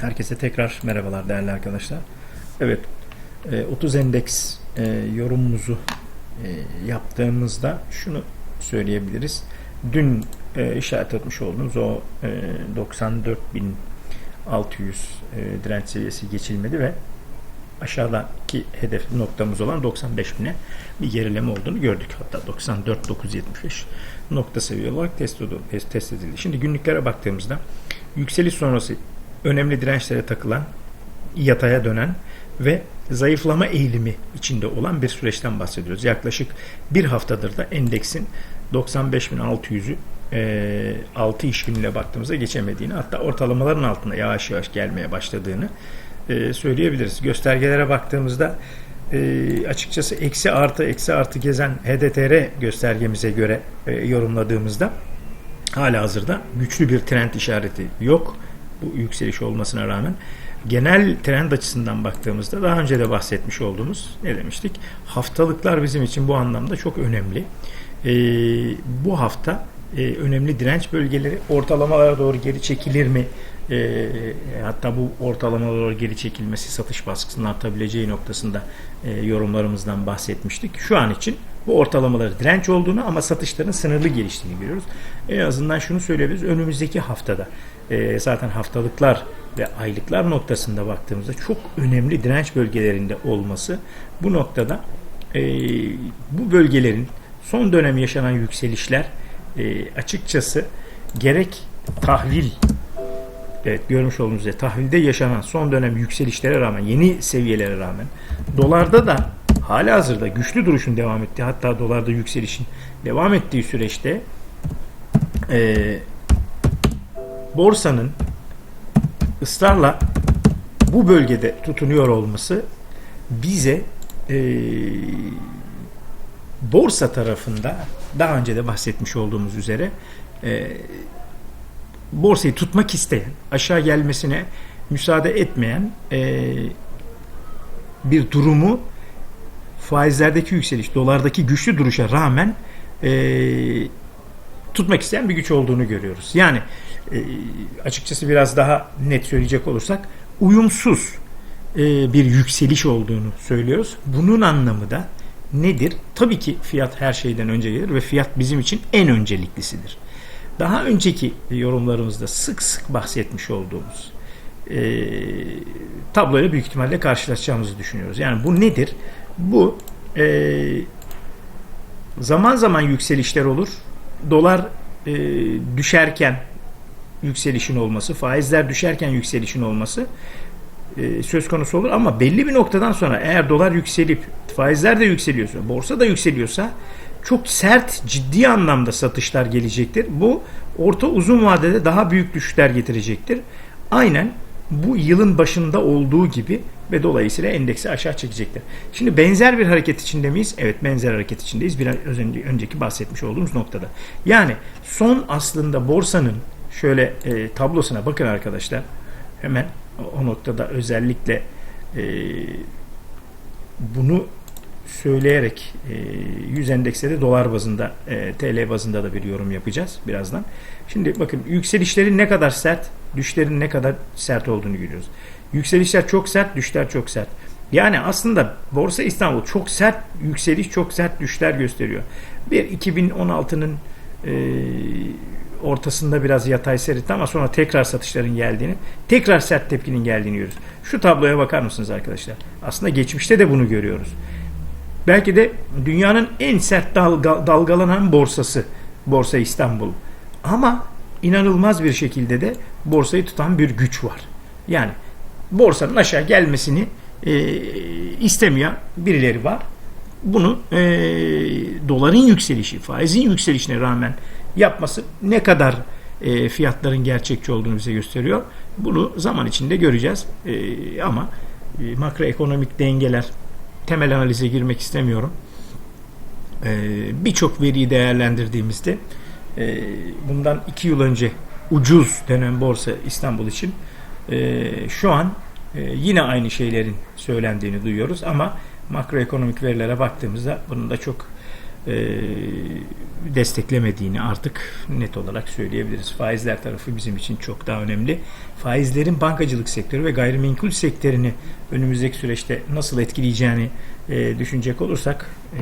Herkese tekrar merhabalar değerli arkadaşlar. Evet, e, 30 endeks e, yorumumuzu e, yaptığımızda şunu söyleyebiliriz. Dün e, işaret etmiş olduğumuz o e, 94.600 e, direnç seviyesi geçilmedi ve aşağıdaki hedef noktamız olan 95.000'e bir gerileme olduğunu gördük. Hatta 94.975 nokta seviye olarak test. Test edildi. Şimdi günlüklere baktığımızda yükseliş sonrası önemli dirençlere takılan, yataya dönen ve zayıflama eğilimi içinde olan bir süreçten bahsediyoruz. Yaklaşık bir haftadır da endeksin 95.600'ü e, 6 iş günüyle baktığımızda geçemediğini hatta ortalamaların altında yavaş yavaş gelmeye başladığını e, söyleyebiliriz. Göstergelere baktığımızda e, açıkçası eksi artı eksi artı gezen HDTR göstergemize göre e, yorumladığımızda hala hazırda güçlü bir trend işareti yok bu yükseliş olmasına rağmen genel trend açısından baktığımızda daha önce de bahsetmiş olduğumuz ne demiştik? Haftalıklar bizim için bu anlamda çok önemli. E, bu hafta e, önemli direnç bölgeleri ortalamalara doğru geri çekilir mi? E, hatta bu ortalamalara doğru geri çekilmesi satış baskısının artabileceği noktasında e, yorumlarımızdan bahsetmiştik. Şu an için bu ortalamaları direnç olduğunu ama satışların sınırlı geliştiğini görüyoruz. En azından şunu söyleyebiliriz. Önümüzdeki haftada e, zaten haftalıklar ve aylıklar noktasında baktığımızda çok önemli direnç bölgelerinde olması bu noktada e, bu bölgelerin son dönem yaşanan yükselişler e, açıkçası gerek tahvil evet görmüş olduğunuz üzere tahvilde yaşanan son dönem yükselişlere rağmen yeni seviyelere rağmen dolarda da hala hazırda güçlü duruşun devam ettiği hatta dolarda yükselişin devam ettiği süreçte e, borsanın ısrarla bu bölgede tutunuyor olması bize e, borsa tarafında daha önce de bahsetmiş olduğumuz üzere e, borsayı tutmak isteyen, aşağı gelmesine müsaade etmeyen e, bir durumu faizlerdeki yükseliş, dolardaki güçlü duruşa rağmen e, tutmak isteyen bir güç olduğunu görüyoruz. Yani e, açıkçası biraz daha net söyleyecek olursak uyumsuz e, bir yükseliş olduğunu söylüyoruz. Bunun anlamı da nedir? Tabii ki fiyat her şeyden önce gelir ve fiyat bizim için en önceliklisidir. Daha önceki yorumlarımızda sık sık bahsetmiş olduğumuz e, tabloyla büyük ihtimalle karşılaşacağımızı düşünüyoruz. Yani bu nedir? Bu e, zaman zaman yükselişler olur. Dolar e, düşerken yükselişin olması, faizler düşerken yükselişin olması e, söz konusu olur ama belli bir noktadan sonra eğer dolar yükselip faizler de yükseliyorsa, borsa da yükseliyorsa çok sert, ciddi anlamda satışlar gelecektir. Bu orta uzun vadede daha büyük düşüşler getirecektir. Aynen bu yılın başında olduğu gibi ve dolayısıyla endeksi aşağı çekecektir. Şimdi benzer bir hareket içinde miyiz? Evet benzer hareket içindeyiz. Biraz önceki bahsetmiş olduğumuz noktada. Yani son aslında borsanın şöyle e, tablosuna bakın arkadaşlar. Hemen o noktada özellikle e, bunu söyleyerek e, 100 endekste de dolar bazında e, TL bazında da bir yorum yapacağız birazdan. Şimdi bakın yükselişlerin ne kadar sert, düşlerin ne kadar sert olduğunu görüyoruz. Yükselişler çok sert, düşler çok sert. Yani aslında Borsa İstanbul çok sert yükseliş, çok sert düşler gösteriyor. Bir 2016'nın e, ortasında biraz yatay seyretti ama sonra tekrar satışların geldiğini, tekrar sert tepkinin geldiğini görüyoruz. Şu tabloya bakar mısınız arkadaşlar? Aslında geçmişte de bunu görüyoruz. Belki de dünyanın en sert dalga, dalgalanan borsası Borsa İstanbul. Ama inanılmaz bir şekilde de borsayı tutan bir güç var. Yani borsanın aşağı gelmesini e, istemeyen birileri var. Bunu e, doların yükselişi, faizin yükselişine rağmen yapması ne kadar e, fiyatların gerçekçi olduğunu bize gösteriyor. Bunu zaman içinde göreceğiz. E, ama e, makroekonomik dengeler temel analize girmek istemiyorum. E, Birçok veriyi değerlendirdiğimizde e, bundan iki yıl önce ucuz denen borsa İstanbul için e, şu an e, yine aynı şeylerin söylendiğini duyuyoruz ama makroekonomik verilere baktığımızda bunun da çok desteklemediğini artık net olarak söyleyebiliriz. Faizler tarafı bizim için çok daha önemli. Faizlerin bankacılık sektörü ve gayrimenkul sektörünü önümüzdeki süreçte nasıl etkileyeceğini e, düşünecek olursak e,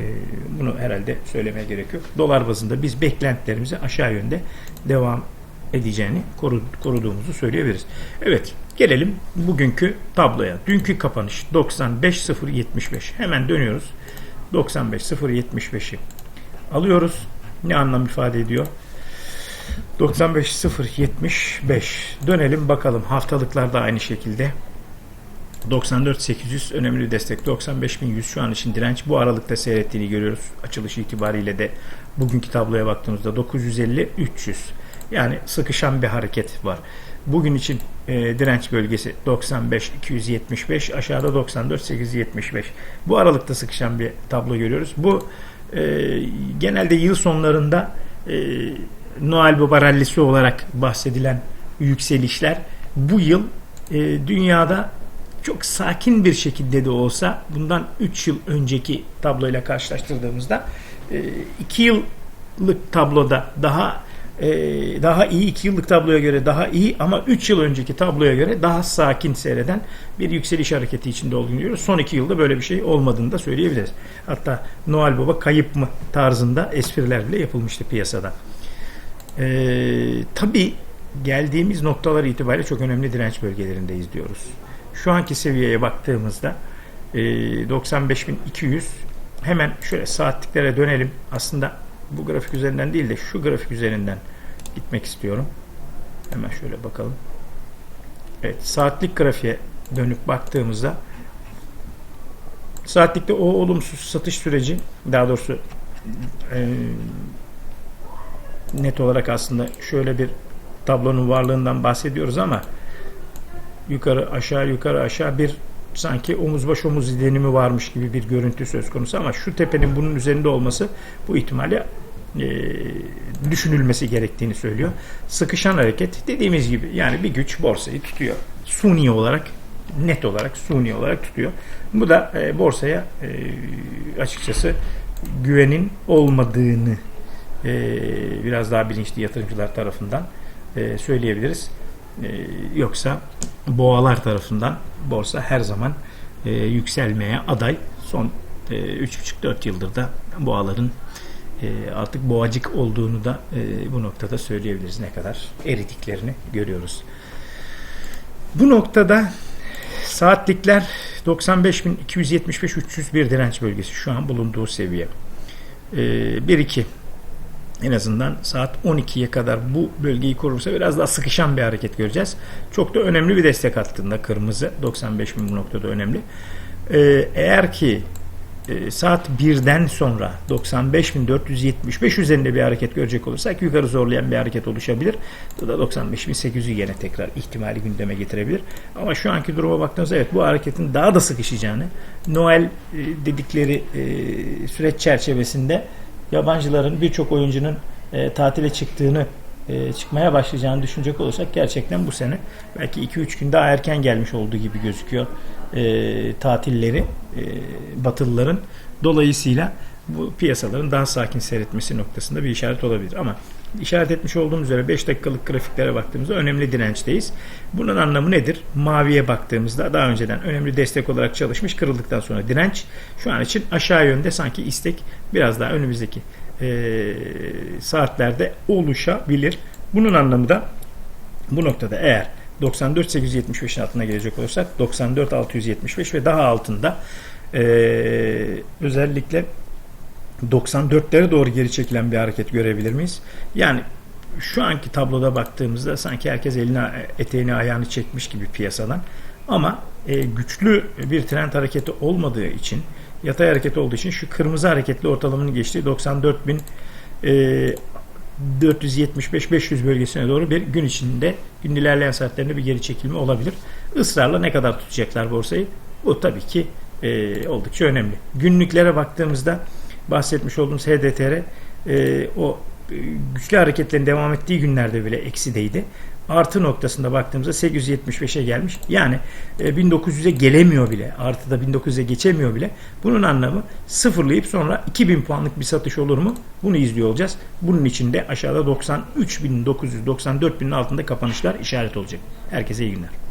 bunu herhalde söylemeye gerek yok. Dolar bazında biz beklentilerimizi aşağı yönde devam edeceğini koru- koruduğumuzu söyleyebiliriz. Evet gelelim bugünkü tabloya. Dünkü kapanış 95.075. Hemen dönüyoruz. 95.075'i alıyoruz. Ne anlam ifade ediyor? 95.075 dönelim bakalım. Haftalıklarda aynı şekilde. 94.800 önemli bir destek. 95.100 şu an için direnç. Bu aralıkta seyrettiğini görüyoruz. Açılış itibariyle de bugünkü tabloya baktığımızda 950-300 yani sıkışan bir hareket var bugün için e, direnç bölgesi 95-275 aşağıda 94-875 bu aralıkta sıkışan bir tablo görüyoruz. Bu e, genelde yıl sonlarında e, Noel Baba olarak bahsedilen yükselişler bu yıl e, dünyada çok sakin bir şekilde de olsa bundan 3 yıl önceki tabloyla karşılaştırdığımızda 2 yıllık tabloda daha e, daha iyi 2 yıllık tabloya göre daha iyi ama 3 yıl önceki tabloya göre daha sakin seyreden bir yükseliş hareketi içinde olduğunu görüyoruz. Son 2 yılda böyle bir şey olmadığını da söyleyebiliriz. Hatta Noel Baba kayıp mı tarzında espriler bile yapılmıştı piyasada. Ee, tabii geldiğimiz noktalar itibariyle çok önemli direnç bölgelerindeyiz diyoruz. Şu anki seviyeye baktığımızda e, 95.200 hemen şöyle saatliklere dönelim. Aslında bu grafik üzerinden değil de şu grafik üzerinden gitmek istiyorum. Hemen şöyle bakalım. Evet saatlik grafiğe dönüp baktığımızda saatlikte o olumsuz satış süreci daha doğrusu e, net olarak aslında şöyle bir tablonun varlığından bahsediyoruz ama yukarı aşağı yukarı aşağı bir sanki omuz baş omuz izlenimi varmış gibi bir görüntü söz konusu ama şu tepenin bunun üzerinde olması bu ihtimali e, düşünülmesi gerektiğini söylüyor. Sıkışan hareket dediğimiz gibi yani bir güç borsayı tutuyor. Suni olarak net olarak suni olarak tutuyor. Bu da e, borsaya e, açıkçası güvenin olmadığını e, biraz daha bilinçli yatırımcılar tarafından e, söyleyebiliriz. E, yoksa boğalar tarafından borsa her zaman e, yükselmeye aday. Son e, 3,5-4 yıldır da boğaların e, artık boğacık olduğunu da e, bu noktada söyleyebiliriz. Ne kadar eridiklerini görüyoruz. Bu noktada saatlikler 95.275-301 direnç bölgesi şu an bulunduğu seviye. E, 1-2 en azından saat 12'ye kadar bu bölgeyi korursa biraz daha sıkışan bir hareket göreceğiz. Çok da önemli bir destek hattında kırmızı 95 bin bu noktada önemli. Ee, eğer ki saat 1'den sonra 95.475 üzerinde bir hareket görecek olursak yukarı zorlayan bir hareket oluşabilir. Bu da 95.800'ü yine tekrar ihtimali gündeme getirebilir. Ama şu anki duruma baktığımızda evet bu hareketin daha da sıkışacağını Noel e, dedikleri e, süreç çerçevesinde yabancıların birçok oyuncunun e, tatile çıktığını e, çıkmaya başlayacağını düşünecek olursak gerçekten bu sene belki 2-3 gün daha erken gelmiş olduğu gibi gözüküyor e, tatilleri e, Batılıların. Dolayısıyla bu piyasaların daha sakin seyretmesi noktasında bir işaret olabilir. Ama işaret etmiş olduğum üzere 5 dakikalık grafiklere baktığımızda önemli dirençteyiz. Bunun anlamı nedir? Maviye baktığımızda daha önceden önemli destek olarak çalışmış kırıldıktan sonra direnç. Şu an için aşağı yönde sanki istek biraz daha önümüzdeki e, saatlerde oluşabilir. Bunun anlamı da bu noktada eğer 94.875'in altına gelecek olursak 94.675 ve daha altında e, özellikle 94'lere doğru geri çekilen bir hareket görebilir miyiz? Yani şu anki tabloda baktığımızda sanki herkes eline eteğini ayağını çekmiş gibi piyasadan ama e, güçlü bir trend hareketi olmadığı için yatay hareket olduğu için şu kırmızı hareketli ortalamanın geçtiği 94 bin e, 475-500 bölgesine doğru bir gün içinde gün ilerleyen saatlerinde bir geri çekilme olabilir. Israrla ne kadar tutacaklar borsayı? Bu tabii ki e, oldukça önemli. Günlüklere baktığımızda bahsetmiş olduğumuz HDTR e, o e, güçlü hareketlerin devam ettiği günlerde bile eksideydi. Artı noktasında baktığımızda 875'e gelmiş. Yani e, 1900'e gelemiyor bile. Artıda 1900'e geçemiyor bile. Bunun anlamı sıfırlayıp sonra 2000 puanlık bir satış olur mu? Bunu izliyor olacağız. Bunun için de aşağıda 93.900 94.000'in altında kapanışlar işaret olacak. Herkese iyi günler.